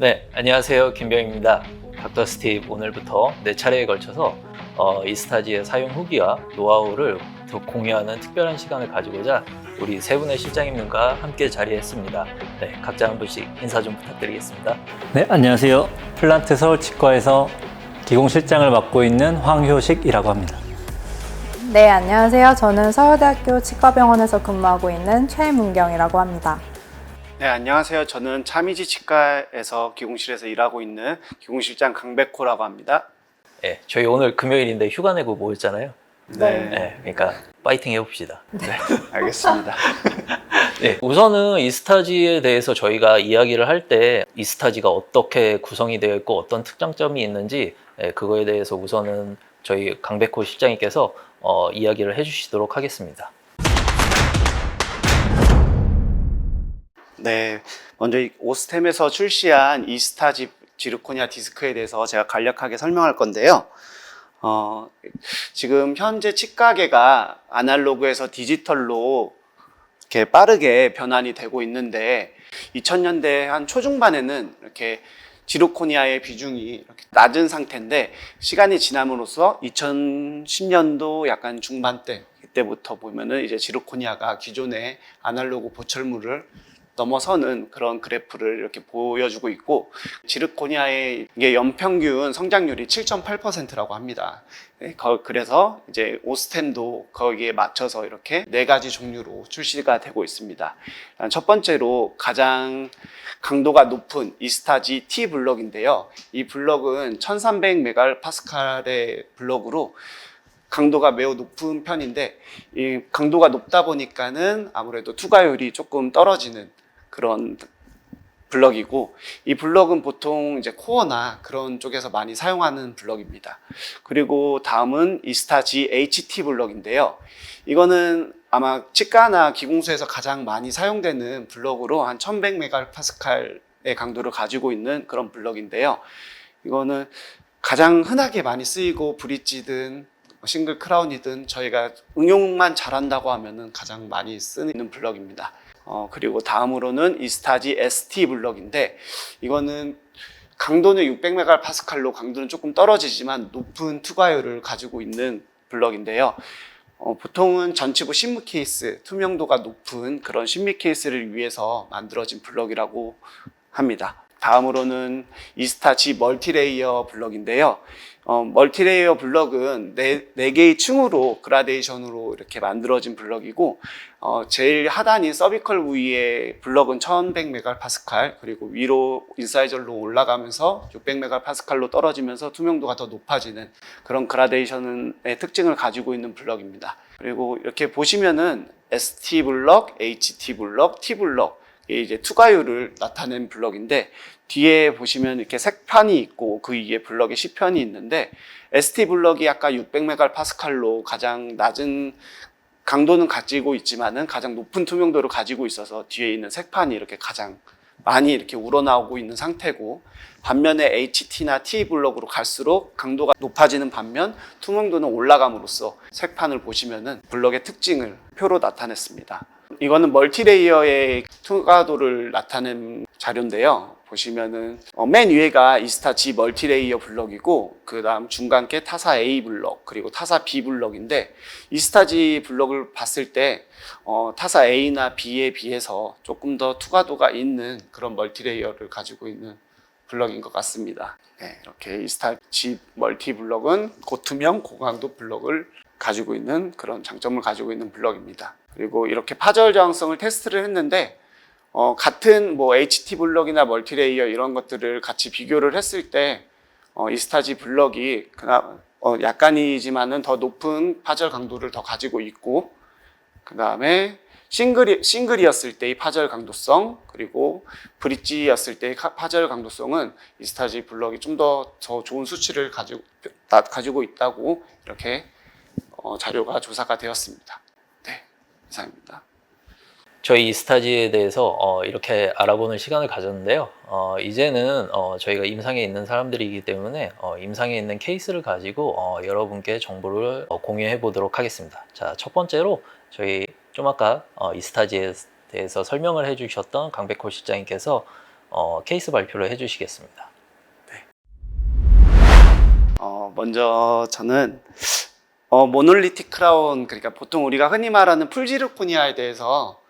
네, 안녕하세요. 김병입니다. 닥터 스티브 오늘부터 네 차례에 걸쳐서 어, 이스타지의 사용 후기와 노하우를 더 공유하는 특별한 시간을 가지고자 우리 세 분의 실장님과 함께 자리했습니다. 네, 각자 한 분씩 인사 좀 부탁드리겠습니다. 네, 안녕하세요. 플란트 서울 치과에서 기공실장을 맡고 있는 황효식이라고 합니다. 네, 안녕하세요. 저는 서울대학교 치과병원에서 근무하고 있는 최문경이라고 합니다. 네, 안녕하세요. 저는 차미지 치과에서 기공실에서 일하고 있는 기공실장 강백호라고 합니다. 네, 저희 오늘 금요일인데 휴가 내고 모였잖아요. 네, 네, 그러니까 파이팅 해봅시다. 알겠습니다. 네, 우선은 이스타지에 대해서 저희가 이야기를 할 때 이스타지가 어떻게 구성이 되어 있고 어떤 특장점이 있는지 네, 그거에 대해서 우선은 저희 강백호 실장님께서 어, 이야기를 해주시도록 하겠습니다. 네, 먼저 이 오스템에서 출시한 이스타지 지르코니아 디스크에 대해서 제가 간략하게 설명할 건데요. 어, 지금 현재 치과계가 아날로그에서 디지털로 이렇게 빠르게 변환이 되고 있는데 2000년대 한 초중반에는 이렇게 지르코니아의 비중이 이렇게 낮은 상태인데 시간이 지남으로써 2010년도 약간 중반대 이때부터 보면은 이제 지르코니아가 기존의 아날로그 보철물을 넘어서는 그런 그래프를 이렇게 보여주고 있고 지르코니아의 이게 연평균 성장률이 7.8%라고 합니다. 네, 거- 그래서 이제 오스템도 거기에 맞춰서 이렇게 네 가지 종류로 출시가 되고 있습니다. 일단 첫 번째로 가장 강도가 높은 이스타지 T 블럭인데요. 이 블럭은 1300메가파스칼의 블럭으로 강도가 매우 높은 편인데 이 강도가 높다 보니까는 아무래도 투과율이 조금 떨어지는 그런 블럭이고 이 블럭은 보통 이제 코어나 그런 쪽에서 많이 사용하는 블럭입니다. 그리고 다음은 이스타지 HT 블럭인데요. 이거는 아마 치과나 기공소에서 가장 많이 사용되는 블럭으로 한 1100메가파스칼의 강도를 가지고 있는 그런 블럭인데요. 이거는 가장 흔하게 많이 쓰이고 브릿지든 싱글 크라운이든 저희가 응용만 잘한다고 하면은 가장 많이 쓰는 블럭입니다. 어, 그리고 다음으로는 이스타지 ST 블럭인데 이거는 강도는 600메가파스칼로 강도는 조금 떨어지지만 높은 투과율을 가지고 있는 블럭인데요. 어, 보통은 전치부 신무 케이스, 투명도가 높은 그런 신미 케이스를 위해서 만들어진 블럭이라고 합니다. 다음으로는 이스타지 멀티레이어 블럭인데요. 어, 멀티레이어 블럭은 네, 네 개의 층으로 그라데이션으로 이렇게 만들어진 블럭이고 어, 제일 하단인 서비컬 부위의 블럭은 1100메가파스칼 그리고 위로 인사이저로 올라가면서 600메가파스칼로 떨어지면서 투명도가 더 높아지는 그런 그라데이션의 특징을 가지고 있는 블럭입니다. 그리고 이렇게 보시면은 ST 블럭, HT 블럭, T 블럭 이제 투과율을 나타낸 블럭인데 뒤에 보시면 이렇게 색판이 있고 그 위에 블럭의 시편이 있는데 ST 블럭이 아까 600메가파스칼로 가장 낮은 강도는 가지고 있지만은 가장 높은 투명도를 가지고 있어서 뒤에 있는 색판이 이렇게 가장 많이 이렇게 우러나오고 있는 상태고 반면에 HT나 T 블럭으로 갈수록 강도가 높아지는 반면 투명도는 올라감으로써 색판을 보시면은 블럭의 특징을 표로 나타냈습니다. 이거는 멀티레이어의 투과도를 나타낸 자료인데요. 보시면은 어, 맨 위에가 이스타 G 멀티레이어 블럭이고 그 다음 중간 게 타사 A 블럭 그리고 타사 B 블럭인데 이스타 G 블럭을 봤을 때 어, 타사 A나 B에 비해서 조금 더 투과도가 있는 그런 멀티레이어를 가지고 있는 블럭인 것 같습니다. 네, 이렇게 이스타 G 멀티 블럭은 고투명 고강도 블럭을 가지고 있는 그런 장점을 가지고 있는 블럭입니다. 그리고 이렇게 파절 저항성을 테스트를 했는데 어, 같은 뭐 HT 블럭이나 멀티레이어 이런 것들을 같이 비교를 했을 때 어, 이스타지 블럭이 그나 어, 약간이지만은 더 높은 파절 강도를 더 가지고 있고 그 다음에 싱글이, 싱글이었을 때의 파절 강도성 그리고 브릿지였을 때의 카- 파절 강도성은 이스타지 블럭이 좀 더 더 좋은 수치를 가지고 나- 가지고 있다고 이렇게 어, 자료가 조사가 되었습니다. 네, 이상입니다. 저희 이스타지에 대해서 어, 이렇게 알아보는 시간을 가졌는데요. 어, 이제는 어, 저희가 임상에 있는 사람들이기 때문에 어, 임상에 있는 케이스를 가지고 어, 여러분께 정보를 어, 공유해 보도록 하겠습니다. 자, 첫 번째로 저희 좀 아까 어, 이스타지에 대해서 설명을 해 주셨던 강백호 실장님께서 어, 케이스 발표를 해 주시겠습니다. 어, 먼저 저는 어, 모놀리틱 크라운 그러니까 보통 우리가 흔히 말하는 풀지르코니아에 대해서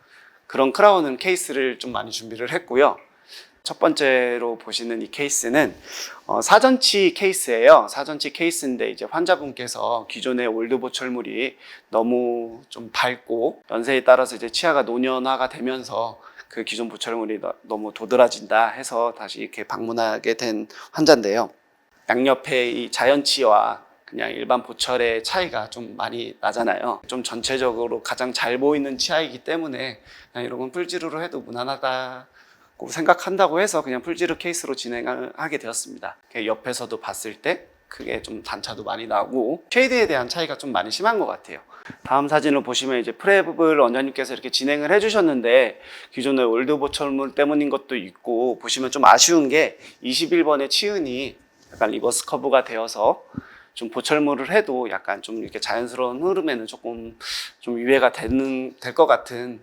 그런 크라운은 케이스를 좀 많이 준비를 했고요. 첫 번째로 보시는 이 케이스는 어, 사전치 케이스예요. 사전치 케이스인데 이제 환자분께서 기존의 올드 보철물이 너무 좀 밝고 연세에 따라서 이제 치아가 노년화가 되면서 그 기존 보철물이 너- 너무 도드라진다 해서 다시 이렇게 방문하게 된 환자인데요. 양옆에 이 자연치와 그냥 일반 보철의 차이가 좀 많이 나잖아요. 좀 전체적으로 가장 잘 보이는 치아이기 때문에 그냥 이런 건 풀지루로 해도 무난하다고 생각한다고 해서 그냥 풀지루 케이스로 진행을 하게 되었습니다. 옆에서도 봤을 때 크게 좀 단차도 많이 나고 쉐이드에 대한 차이가 좀 많이 심한 것 같아요. 다음 사진을 보시면 이제 프랩을 원장님께서 이렇게 진행을 해주셨는데 기존의 올드 보철물 때문인 것도 있고 보시면 좀 아쉬운 게 21번의 치은이 약간 리버스 커브가 되어서 좀 보철물을 해도 약간 좀 이렇게 자연스러운 흐름에는 조금 좀 위해가 되는 될 것 같은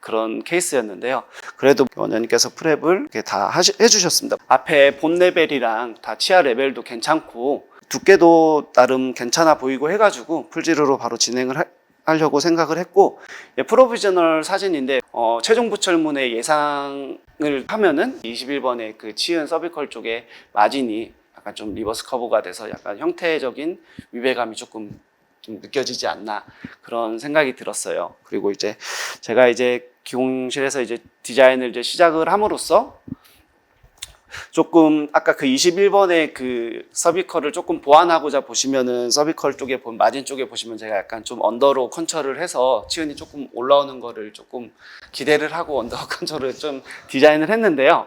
그런 케이스였는데요. 그래도 원장님께서 프랩을 이렇게 다 하시, 해주셨습니다. 앞에 본 레벨이랑 다 치아 레벨도 괜찮고 두께도 나름 괜찮아 보이고 해가지고 풀지루로 바로 진행을 하, 하려고 생각을 했고 예, 프로비저널 사진인데 어, 최종 부철문의 예상을 하면은 21번의 그 치은 서비컬 쪽에 마진이 약간 좀 리버스 커브가 돼서 약간 형태적인 위배감이 조금 좀 느껴지지 않나 그런 생각이 들었어요. 그리고 이제 제가 이제 기공실에서 이제 디자인을 이제 시작을 함으로써 조금 아까 그 21번의 그 서비컬을 조금 보완하고자 보시면은 서비컬 쪽에 본 마진 쪽에 보시면 제가 약간 좀 언더로 컨처를 해서 치은이 조금 올라오는 거를 조금 기대를 하고 언더 컨처를 좀 디자인을 했는데요.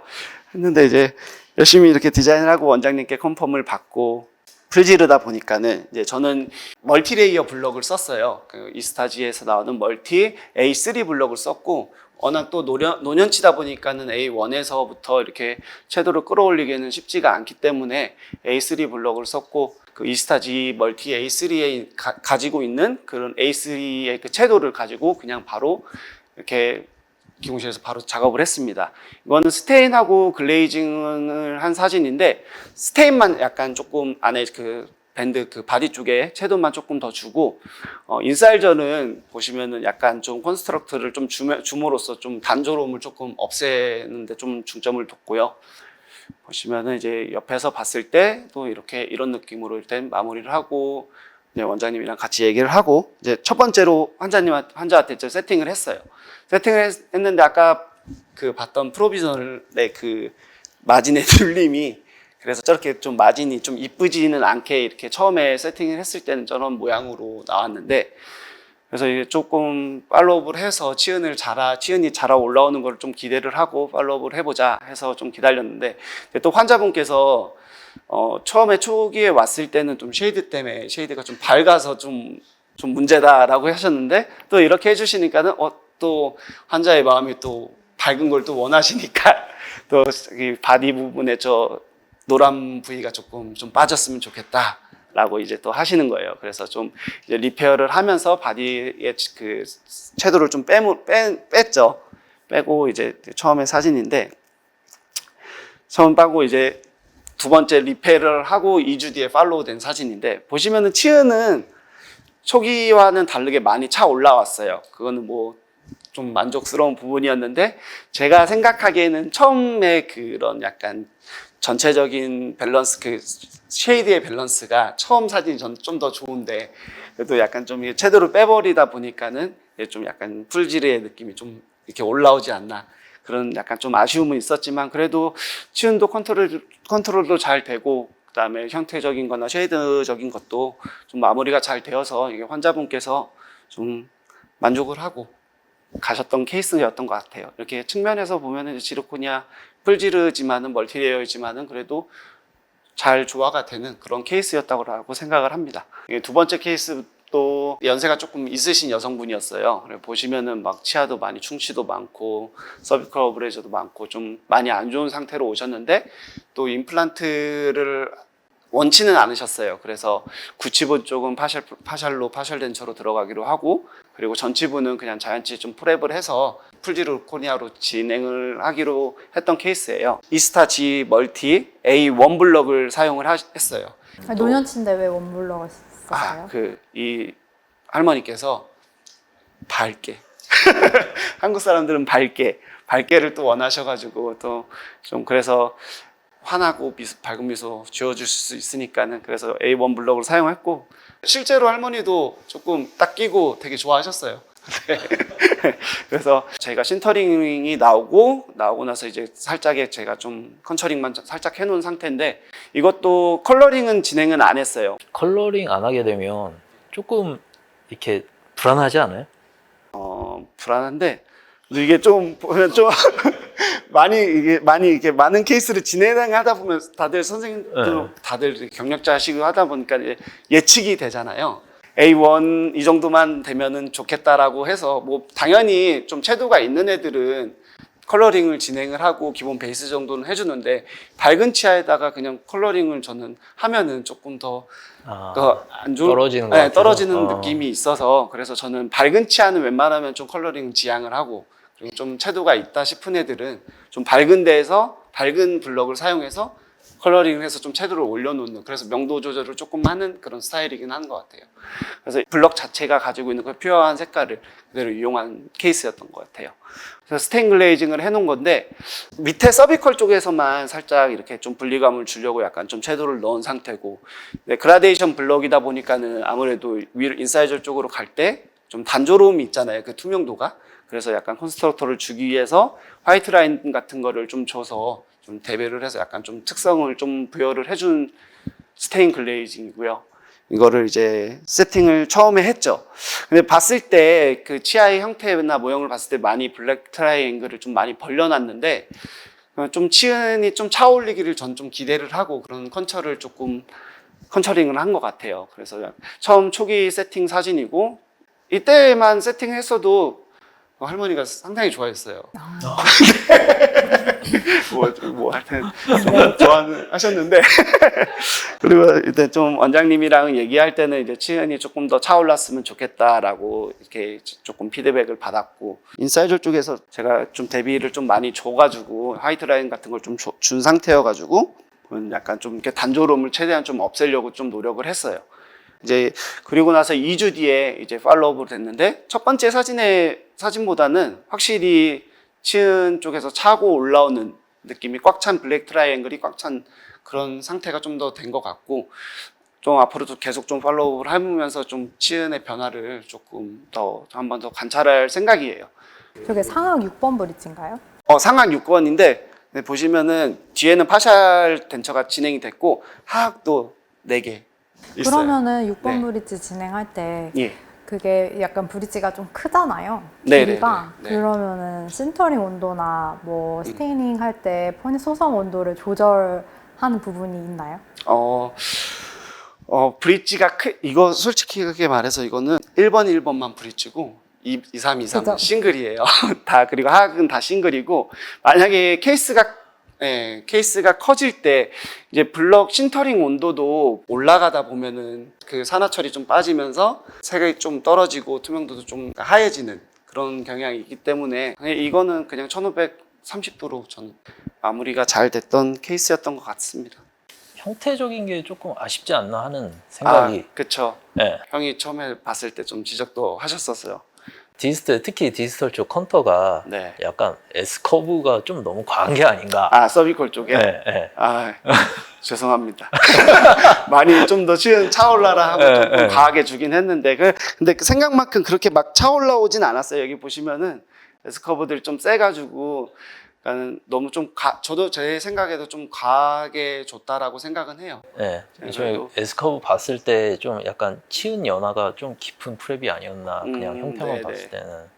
했는데 이제 열심히 이렇게 디자인을 하고 원장님께 컨펌을 받고 풀지르다 보니까는 이제 저는 멀티레이어 블럭을 썼어요. 그 이스타지에서 나오는 멀티 A3 블럭을 썼고 워낙 또 노년, 노년치다 보니까는 A1에서부터 이렇게 채도를 끌어올리기에는 쉽지가 않기 때문에 A3 블럭을 썼고 그 이스타지 멀티 A3에 가, 지고 있는 그런 A3의 그 채도를 가지고 그냥 바로 이렇게 기공실에서 바로 작업을 했습니다. 이거는 스테인하고 글레이징을 한 사진인데 스테인만 약간 조금 안에 그 밴드 그 바디 쪽에 채도만 조금 더 주고 어, 인사이저는 보시면은 약간 좀 컨스트럭트를 좀 줌으로써 좀 단조로움을 조금 없애는데 좀 중점을 뒀고요. 보시면은 이제 옆에서 봤을 때 또 이렇게 이런 느낌으로 일단 마무리를 하고 이제 원장님이랑 같이 얘기를 하고 이제 첫 번째로 환자님 환자한테 이제 세팅을 했어요. 세팅을 했, 했는데 아까 그 봤던 프로비전의 그 마진의 눌림이 그래서 저렇게 좀 마진이 좀 이쁘지는 않게 이렇게 처음에 세팅을 했을 때는 저런 모양으로 나왔는데 그래서 이게 조금 팔로우업을 해서 치은을 자라 치은이 자라 올라오는 걸 좀 기대를 하고 팔로우업을 해보자 해서 좀 기다렸는데 또 환자분께서 어, 처음에 초기에 왔을 때는 좀 쉐이드 때문에 쉐이드가 좀 밝아서 좀, 좀 문제다라고 하셨는데 또 이렇게 해주시니까는 어, 또 환자의 마음이 또 밝은 걸 또 원하시니까 또 이 바디 부분에 저 노란 부위가 조금 좀 빠졌으면 좋겠다. 라고 이제 또 하시는 거예요. 그래서 좀 이제 리페어를 하면서 바디의 그 채도를 좀 빼무, 빼, 뺐죠. 빼고 이제 처음에 사진인데 처음 빠고 이제 두 번째 리페어를 하고 2주 뒤에 팔로우 된 사진인데 보시면은 치은은 초기와는 다르게 많이 차 올라왔어요. 그거는 뭐 좀 만족스러운 부분이었는데 제가 생각하기에는 처음에 그런 약간 전체적인 밸런스 그 쉐이드의 밸런스가 처음 사진이 전 좀 더 좋은데 그래도 약간 좀 채도를 빼버리다 보니까는 좀 약간 풀지르의 느낌이 좀 이렇게 올라오지 않나 그런 약간 좀 아쉬움은 있었지만 그래도 치은도 컨트롤 컨트롤도 잘 되고 그다음에 형태적인 거나 쉐이드적인 것도 좀 마무리가 잘 되어서 이게 환자분께서 좀 만족을 하고 가셨던 케이스였던 것 같아요. 이렇게 측면에서 보면은 지르코니아 풀지르지만은 멀티레이어이지만은 그래도 잘 조화가 되는 그런 케이스였다고 생각을 합니다. 두 번째 케이스 도 연세가 조금 있으신 여성분이었어요. 보시면은 막 치아도 많이 충치도 많고 서비컬 어브레이저도 많고 좀 많이 안 좋은 상태로 오셨는데 또 임플란트를 원치는 않으셨어요. 그래서 구치부 쪽은 파셜, 파셜로 파셜 덴처로 들어가기로 하고 그리고 전치부는 그냥 자연치 좀 프랩을 해서 풀지르코니아로 진행을 하기로 했던 케이스예요. 이스타 G 멀티 A1 블럭을 사용을 하- 했어요. 아니, 노년치인데 왜 원블럭을 아, 썼어요? 그이 할머니께서 밝게 한국 사람들은 밝게 밝게를 또 원하셔가지고 또 좀 그래서 환하고 미소, 밝은 미소 지어주실 수 있으니까는 그래서 A1 블럭을 사용했고 실제로 할머니도 조금 딱 끼고 되게 좋아하셨어요. 네. 그래서 저희가 신터링이 나오고 나오고 나서 이제 살짝의 제가 좀 컨처링만 살짝 해놓은 상태인데 이것도 컬러링은 진행은 안 했어요. 컬러링 안 하게 되면 조금 이렇게 불안하지 않아요? 어, 불안한데 이게 좀 보면 좀 많이 이게 많이 이게 많은 케이스를 진행하다 보면 다들 선생님들 네. 다들 경력자시고 하다 보니까 예측이 되잖아요. A1 이 정도만 되면은 좋겠다라고 해서 뭐 당연히 좀 채도가 있는 애들은 컬러링을 진행을 하고 기본 베이스 정도는 해주는데 밝은 치아에다가 그냥 컬러링을 저는 하면은 조금 더 아, 더안 좋은 떨어지는 것 네? 떨어지는 어. 느낌이 있어서 그래서 저는 밝은 치아는 웬만하면 좀 컬러링 지향을 하고 그리고 좀 채도가 있다 싶은 애들은 좀 밝은 데에서 밝은 블럭을 사용해서 컬러링을 해서 좀 채도를 올려놓는 그래서 명도 조절을 조금 하는 그런 스타일이긴 한 것 같아요. 그래서 블럭 자체가 가지고 있는 그 퓨어한 색깔을 그대로 이용한 케이스였던 것 같아요. 그래서 스테인 글레이징을 해놓은 건데 밑에 서비컬 쪽에서만 살짝 이렇게 좀 분리감을 주려고 약간 좀 채도를 넣은 상태고 네, 그라데이션 블럭이다 보니까는 아무래도 위 인사이저 쪽으로 갈 때 좀 단조로움이 있잖아요. 그 투명도가. 그래서 약간 컨스트럭터를 주기 위해서 화이트 라인 같은 거를 좀 줘서 좀 대비를 해서 약간 좀 특성을 좀 부여를 해준 스테인 글레이징이고요. 이거를 이제 세팅을 처음에 했죠. 근데 봤을 때 그 치아의 형태나 모형을 봤을 때 많이 블랙 트라이앵글을 좀 많이 벌려놨는데 어, 좀 치은이 좀 차올리기를 전 좀 기대를 하고 그런 컨처를 조금 컨처링을 한 것 같아요. 그래서 처음 초기 세팅 사진이고 이때만 세팅했어도 할머니가 상당히 좋아했어요. 뭐, 뭐, 하여튼, 좀 좋아는 하셨는데. 그리고 이때 좀 원장님이랑 얘기할 때는 이제 치은이 조금 더 차올랐으면 좋겠다라고 이렇게 조금 피드백을 받았고, 인사이저 쪽에서 제가 좀 대비를 좀 많이 줘가지고, 화이트 라인 같은 걸 좀 준 상태여가지고, 약간 좀 이렇게 단조로움을 최대한 좀 없애려고 좀 노력을 했어요. 이제 그리고 나서 2주 뒤에 이제 팔로우업을 됐는데 첫 번째 사진의 사진보다는 확실히 치은 쪽에서 차고 올라오는 느낌이 꽉 찬 블랙 트라이앵글이 꽉 찬 그런 상태가 좀 더 된 것 같고 좀 앞으로도 계속 좀 팔로우업을 해보면서 좀 치은의 변화를 조금 더 한 번 더 관찰할 생각이에요. 저게 상악 6번 브릿지인가요? 어, 상악 6권인데 네, 보시면은 뒤에는 파샬 덴처가 진행이 됐고 하악도 4개 있어요. 그러면은 6번 네. 브릿지 진행할 때 예. 그게 약간 브릿지가 좀 크잖아요. 네, 길이가. 네, 네, 네. 그러면은 신터링 온도나 뭐 스테이닝 할때 퍼니 소성 온도를 조절하는 부분이 있나요? 어, 어, 브릿지가 크, 이거 솔직히 그렇게 말해서 이거는 1번, 1번만 브릿지고 2, 2 3, 2, 3은 그죠. 싱글이에요. 다, 그리고 하악은 다 싱글이고, 만약에 케이스가, 예, 케이스가 커질 때, 이제 블럭 신터링 온도도 올라가다 보면은 그 산화철이 좀 빠지면서 색이 좀 떨어지고 투명도도 좀 하얘지는 그런 경향이 있기 때문에, 그냥 이거는 그냥 1530도로 저는 마무리가 잘 됐던 케이스였던 것 같습니다. 형태적인 게 조금 아쉽지 않나 하는 생각이. 아, 그쵸. 네. 형이 처음에 봤을 때 좀 지적도 하셨었어요. 디스트 특히 디스털 쪽 컨터가 네. 약간 S 커브가 좀 너무 과한 게 아닌가. 아, 서비컬 쪽에? 네, 네. 아, 죄송합니다. 많이 좀 더 차올라라 하고 네, 조금 네. 과하게 주긴 했는데, 그, 근데 그 생각만큼 그렇게 막 차올라오진 않았어요. 여기 보시면은 에스커브들이 좀 세가지고, 그러니까 너무 좀 가, 저도 제 생각에도 좀 과하게 줬다라고 생각은 해요. 네. 제가 저희 그래도- S 커브 봤을 때 좀 약간 치은 연화가 좀 깊은 프랩이 아니었나 그냥 음, 형태만 네네. 봤을 때는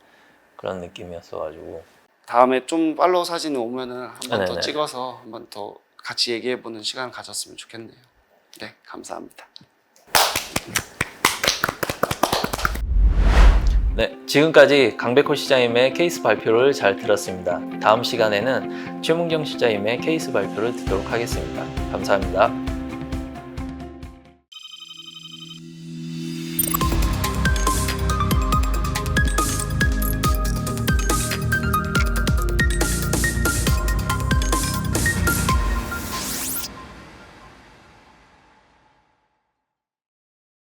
그런 느낌이었어가지고 다음에 좀 팔로우 사진이 오면은 한 번더 네네네. 찍어서 한 번 더 같이 얘기해보는 시간을 가졌으면 좋겠네요. 네, 감사합니다. 네, 지금까지 강백호 시장님의 케이스 발표를 잘 들었습니다. 다음 시간에는 최문경 시장님의 케이스 발표를 듣도록 하겠습니다. 감사합니다.